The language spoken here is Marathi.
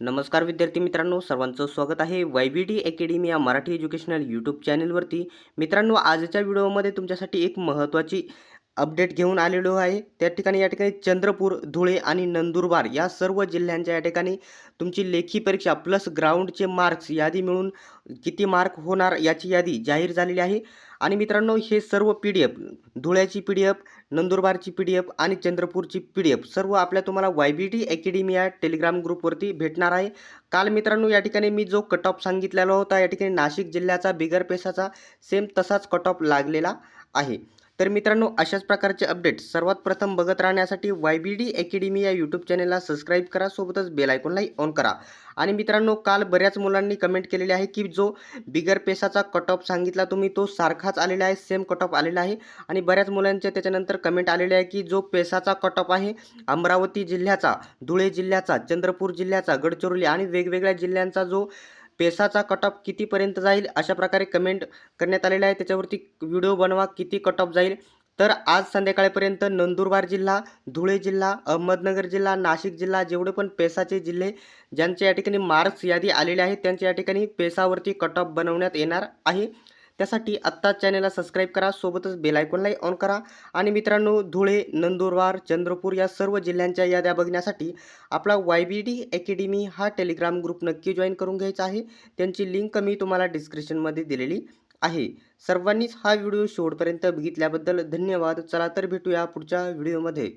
नमस्कार विद्यार्थी मित्रांनो सर्वांचं स्वागत आहे वाय बी डी अकॅडमी या मराठी एज्युकेशनल यूट्यूब चॅनलवरती. मित्रांनो आजच्या व्हिडिओमध्ये तुमच्यासाठी एक महत्त्वाची अपडेट घेऊन आलेलो आहे. त्या ठिकाणी या ठिकाणी चंद्रपूर धुळे आणि नंदुरबार या सर्व जिल्ह्यांच्या या ठिकाणी तुमची लेखी परीक्षा प्लस ग्राउंडचे मार्क्स यादी मिळून किती मार्क होणार याची यादी जाहीर झालेली आहे. आणि मित्रांनो हे सर्व पी डी एफ धुळ्याची पी डी एफ नंदुरबारची पी डी एफ आणि चंद्रपूरची पी डी एफ सर्व आपल्या तुम्हाला वाय बी टी अकॅडमी या टेलिग्राम ग्रुपवरती भेटणार आहे. काल मित्रांनो या ठिकाणी मी जो कट ऑफ सांगितलेला होता या ठिकाणी नाशिक जिल्ह्याचा बिगर पेसाचा सेम तसाच कट ऑफ लागलेला आहे. तर मित्रांनो अशाच प्रकारचे अपडेट सर्वात प्रथम बघत राहण्यासाठी वाय बी डी अकॅडमी या यूट्यूब चॅनलला सबस्क्राईब करा. सोबतच बेल आयकॉनलाही ऑन करा. आणि मित्रांनो काल बऱ्याच मुलांनी कमेंट केलेली आहे की जो बिगर पेसाचा कट ऑफ सांगितला तुम्ही तो सारखाच आलेला आहे सेम कट ऑफ आलेला आहे. आणि बऱ्याच मुलांच्या त्याच्यानंतर कमेंट आलेले आहे की जो पेसाचा कट ऑफ आहे अमरावती जिल्ह्याचा धुळे जिल्ह्याचा चंद्रपूर जिल्ह्याचा गडचिरोली आणि वेगवेगळ्या जिल्ह्यांचा जो पेसाचा कट ऑफ कितीपर्यंत जाईल अशा प्रकारे कमेंट करण्यात आलेला आहे. त्याच्यावरती व्हिडिओ बनवा किती कट ऑफ जाईल. तर आज संध्याकाळपर्यंत नंदुरबार जिल्हा धुळे जिल्हा अहमदनगर जिल्हा नाशिक जिल्हा जेवढे पण पेसाचे जिल्हे ज्यांच्या या ठिकाणी मार्क्स यादी आलेले आहेत त्यांच्या या ठिकाणी पेसावरती कट ऑफ बनवण्यात येणार आहे. त्यासाठी आत्ताच चॅनलला सबस्क्राईब करा सोबतच बेल आयकॉनलाही ऑन करा. आणि मित्रांनो धुळे नंदुरबार चंद्रपूर या सर्व जिल्ह्यांच्या याद्या बघण्यासाठी आपला वाय बी डी अकॅडमी हा टेलिग्राम ग्रुप नक्की जॉईन करून घ्यायचा आहे. त्यांची लिंक मी तुम्हाला डिस्क्रिप्शनमध्ये दिलेली आहे. सर्वांनीच हा व्हिडिओ शेवटपर्यंत बघितल्याबद्दल धन्यवाद. चला तर भेटूया पुढच्या व्हिडिओमध्ये